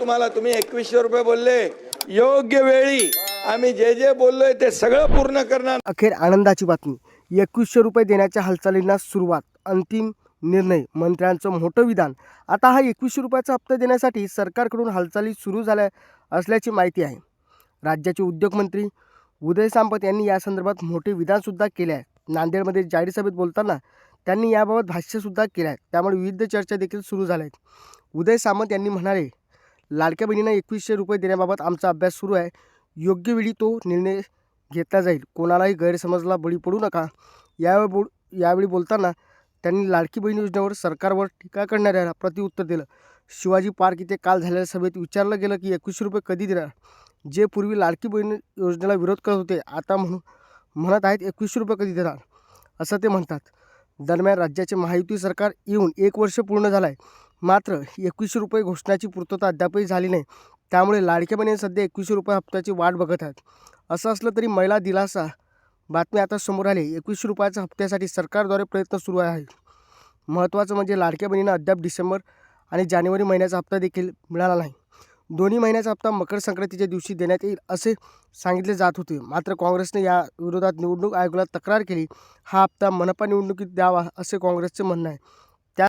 तुम्हाला तुम्ही एकवीसशे रुपये बोलले योग्य वेळी आम्ही जे जे बोललोय ते सगळं पूर्ण करणार. अखेर आनंदाची बातमी. एकवीसशे रुपये देण्याच्या हालचालींना सुरुवात अंतिम निर्णय मंत्र्यांचं मोठं विधान. आता हा एकवीसशे रुपयाचा हप्ता देण्यासाठी सरकारकडून हालचाली सुरू झाल्या असल्याची माहिती आहे. राज्याचे उद्योगमंत्री उदय सामंत यांनी या संदर्भात मोठे विधानसुद्धा केले आहे. नांदेडमध्ये जाहीर सभेत बोलताना त्यांनी याबाबत भाष्यसुद्धा केलं आहे. त्यामुळे विविध चर्चा देखील सुरू झाल्या आहेत. उदय सामंत यांनी म्हणाले लाडक्या बहिणींना एकवीसशे रुपये देण्याबाबत आमचा अभ्यास सुरू आहे. योग्य वेळी तो निर्णय घेतला जाईल. कोणालाही गैरसमजला बळी पडू नका. यावेळी बोल यावेळी बोलताना त्यांनी लाडकी बहीण योजनेवर सरकारवर टीका करणाऱ्याला प्रतिउत्तर दिलं. शिवाजी पार्क इथे काल झालेल्या सभेत विचारलं गेलं की एकवीसशे रुपये कधी देणार? जे पूर्वी लाडकी बहीण योजनेला विरोध करत होते आता म्हणून म्हणत आहेत एकवीसशे रुपये कधी देणार? असं ते म्हणतात. दरम्यान राज्याचे महायुती सरकार येऊन एक वर्ष पूर्ण झालं आहे मात्र एकवीसशे रुपये घोषणाची पूर्तता अद्यापही झाली नाही. त्यामुळे लाडक्या बहिणी सध्या एकवीसशे रुपये हप्त्याची वाट बघत आहेत. असं असलं तरी महिला दिलासा. बातमी आता समोर आली. एकवीसशे रुपयाच्या हप्त्यासाठी सरकारद्वारे प्रयत्न सुरू आहे महत्त्वाचं म्हणजे लाडक्या बहिणींना अद्याप डिसेंबर आणि जानेवारी महिन्याचा हप्ता देखील मिळाला नाही. दोन्ही महिन्याचा हप्ता मकर संक्रांतीच्या दिवशी देण्यात येईल असे सांगितले जात होते. मात्र काँग्रेसने या विरोधात निवडणूक आयोगाला तक्रार केली. हा हप्ता मनपा निवडणुकीत द्यावा असे काँग्रेसचे म्हणणं आहे.